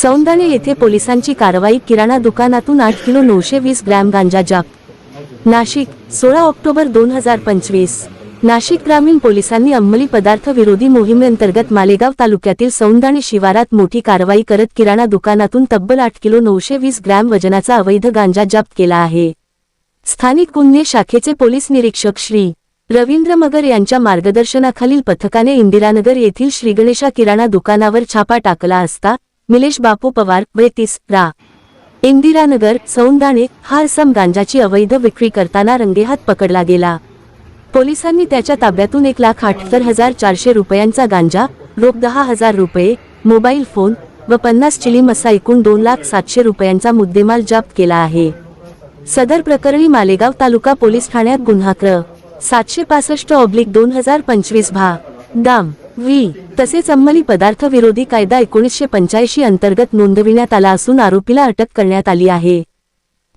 सौंदाणे येथे पोलिसांची कारवाई किराणा दुकानातून आठ किलो नऊशे वीस ग्रॅम गांजा जप्त नाशिक सोळा ऑक्टोबर दोन हजार पंचवीस. नाशिक ग्रामीण पोलिसांनी अंमली पदार्थ विरोधी मोहिमेअंतर्गत मालेगाव तालुक्यातील सौंदाणे शिवारात मोठी कारवाई करत किराणा दुकानातून तब्बल आठ किलो नऊशे वीस ग्रॅम वजनाचा अवैध गांजा जप्त केला आहे. स्थानिक गुन्हे शाखेचे पोलीस निरीक्षक श्री. रवींद्र मगर यांच्या मार्गदर्शनाखालील पथकाने इंदिरानगर येथील श्रीगणेशा किराणा दुकानावर छापा टाकला असता मिलेश बापू पवार वैतीस रा. इंदिरानगर सौंदाणे हा असम गांजाची अवैध विक्री करताना रंगेहात पकडला गेला. पोलिसांनी त्याच्या ताब्यातून एक लाख अठ्याहत्तर हजार चारशे रुपयांचा गांजा रोख दहा हजार रुपये मोबाईल फोन व पन्नास चिलीम असा एकूण दोन लाख सातशे रुपयांचा मुद्देमाल जप्त केला आहे. सदर प्रकरणी मालेगाव तालुका पोलीस ठाण्यात गुन्हा क्र सातशे पासष्ट ऑब्लिक दोन हजार पंचवीस भा. दाम. व्ही. तसेच अंमली पदार्थ विरोधी कायदा एकोणीसशे पंच्याऐंशी अंतर्गत नोंदविण्यात आला असून आरोपीला अटक करण्यात आली आहे.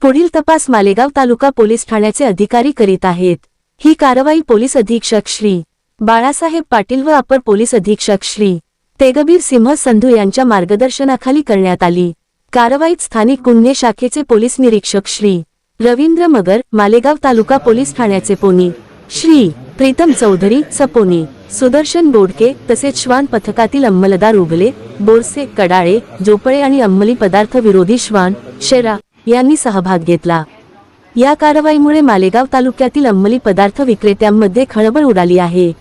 पुढील तपास मालेगाव तालुका पोलीस ठाण्याचे अधिकारी करीत आहेत. ही कारवाई पोलीस अधीक्षक श्री. बाळासाहेब पाटील व अपर पोलीस अधीक्षक श्री. तेगबीर सिंह संधू यांच्या मार्गदर्शनाखाली करण्यात आली. कारवाईत स्थानिक गुन्हे शाखेचे पोलीस निरीक्षक श्री. रवींद्र मगर मालेगाव तालुका पोलीस ठाण्याचे पोनी. श्री. प्रीतम चौधरी सपोनी. सुदर्शन बोडके तसेच श्वान पथकातील अंमलदार उगले बोरसे कडाळे जोपळे आणि अंमली पदार्थ विरोधी श्वान शेरा यांनी सहभाग घेतला. या कारवाईमुळे मालेगाव तालुक्यातील अंमली पदार्थ विक्रेत्यांमध्ये खळबळ उडाली आहे.